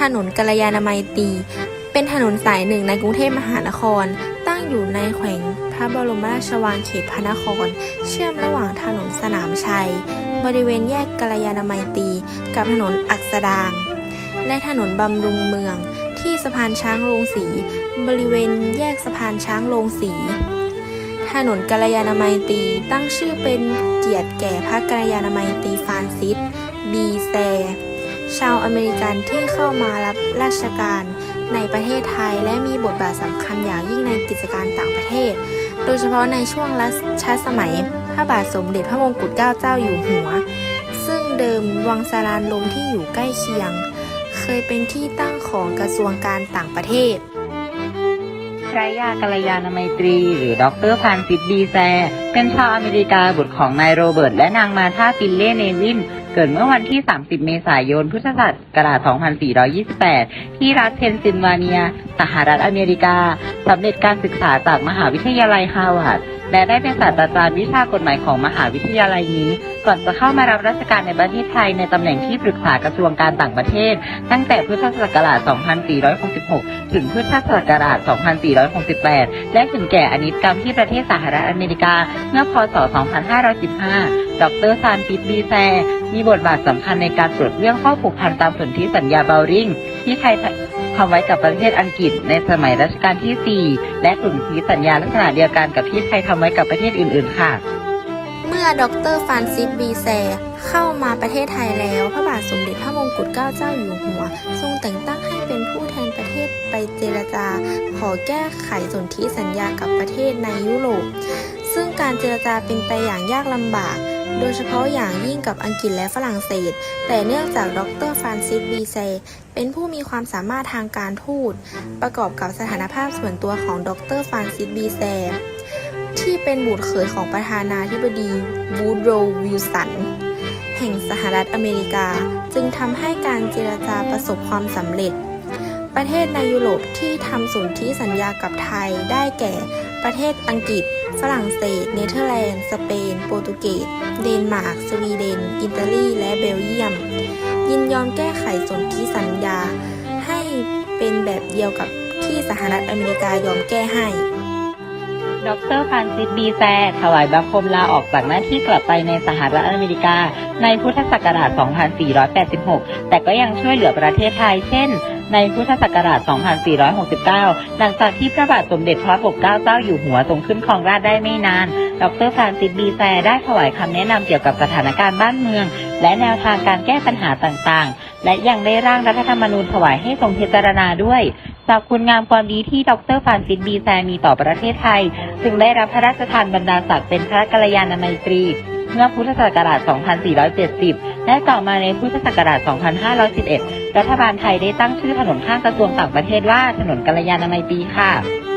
ถนนกัลยาณมิตรีเป็นถนนสายหนึ่งในกรุงเทพมหานคร ตั้งอยู่ในแขวงพระบรมราชวังเขตพระนคร เชื่อมระหว่างถนนสนามชัย บริเวณแยกกัลยาณมิตรีกับถนนอักษดางและถนนบำรุงเมือง ที่สะพานช้างโรงสี บริเวณแยกสะพานช้างโรงสีถนนกัลยาณมิตรีตั้งชื่อเป็นเกียรติแก่พระกัลยาณมิตรีฟานซิส บีแซ ชาวอเมริกันที่เข้ามารับราชการในประเทศไทย และมีบทบาทสำคัญอย่างยิ่งในกิจการต่างประเทศ โดยเฉพาะในช่วงรัชสมัย พระบาทสมเด็จพระมงกุฎเกล้าเจ้าอยู่หัว ซึ่งเดิมวังสารานลมที่อยู่ใกล้เคียง เคยเป็นที่ตั้งของกระทรวงการต่างประเทศพระยากัลยาณมิตรี หรือดรฟรานซิสบีแซ เป็นชาวอเมริกาบุตรของนายโรเบิร์ตและนางมาธาฟินเล่เนวิน เกิดเมื่อวันที่ 30 เมษายน พุทธศักราช 2428 ที่รัฐเพนซิลเวเนีย สหรัฐอเมริกา สำเร็จการศึกษาจากมหาวิทยาลัยฮาร์วาร์ด และได้เป็นศาสตราจารย์วิชากฎหมายของมหาวิทยาลัยนี้ ก่อนจะเข้ามารับราชการในประเทศไทยในตำแหน่งที่ปรึกษากระทรวงการต่างประเทศ ตั้งแต่พุทธศักราช 2466 ถึงพุทธศักราช 2468 และถึงแก่อนิจกรรมที่ประเทศสหรัฐอเมริกาเมื่อพศ 2515ดรซานปิตบีแซ มีบทบาทสำคัญในการตรวจเรื่องข้อผูกพันตามสนธิสัญญาเบลริงที่ไทยทำไว้กับประเทศอังกฤษในสมัยรัชกาลที่ 4 และสนธิสัญญาลักษณะเดียวกันกับที่ไทยทำไว้กับประเทศอื่น ๆ ค่ะเมื่อดรฟานซิสบีแซร์เข้ามาประเทศไทยแล้ว พระบาทสมเด็จพระมงกุฎเกล้าเจ้าอยู่หัว ทรงแต่งตั้งให้เป็นผู้แทนประเทศไปเจรจา ขอแก้ไขสนธิสัญญากับประเทศในยุโรป ซึ่งการเจรจาเป็นไปอย่างยากลำบาก โดยเฉพาะอย่างยิ่งกับอังกฤษและฝรั่งเศส แต่เนื่องจากดรฟรานซิสบีแซเป็นผู้มีความสามารถทางการทูต ประกอบกับสถานภาพส่วนตัวของดรฟรานซิสบีแซที่เป็นบุตรเขยของประธานาธิบดีวูดโรว์วิลสันแห่งสหรัฐอเมริกา จึงทำให้การเจรจาประสบความสำเร็จ ประเทศในยุโรปที่ทำสนธิสัญญากับไทยได้แก่ประเทศอังกฤษ ฝรั่งเศส เนเธอร์แลนด์ สเปน โปรตุเกส เดนมาร์ก สวีเดน อิตาลี และเบลเยียม ยินยอมแก้ไขสนธิสัญญา ให้เป็นแบบเดียวกับที่สหรัฐอเมริกายอมแก้ให้ ดรฟรานซิสบีแซถวายบังคมลาออกจากหน้าที่กลับไปในสหรัฐอเมริกา ในพุทธศักราช 2486 แต่ก็ยังช่วยเหลือประเทศไทย เช่น ในพุทธศักราช 2469 หลังจากที่พระบาทสมเด็จพระปกเกล้าเจ้าอยู่หัวทรงขึ้นครองราชได้ไม่นาน ดรฟรานซิสบีแซได้ถวายคำแนะนำเกี่ยวกับสถานการณ์บ้านเมือง และแนวทางการแก้ปัญหาต่างๆ และยังได้ร่างรัฐธรรมนูญถวายให้ทรงพิจารณาด้วย จากคุณงามความดีที่ดรฟานซิสบีแซมีต่อประเทศไทย จึงได้รับพระราชทานบรรดาศักดิ์เป็นพระกัลยาณมิตรี เมื่อพุทธศักราช 2470 และต่อมาในพุทธศักราช 2511 รัฐบาลไทยได้ตั้งชื่อถนนข้างกระทรวงต่างประเทศว่าถนนกัลยาณมิตรีค่ะ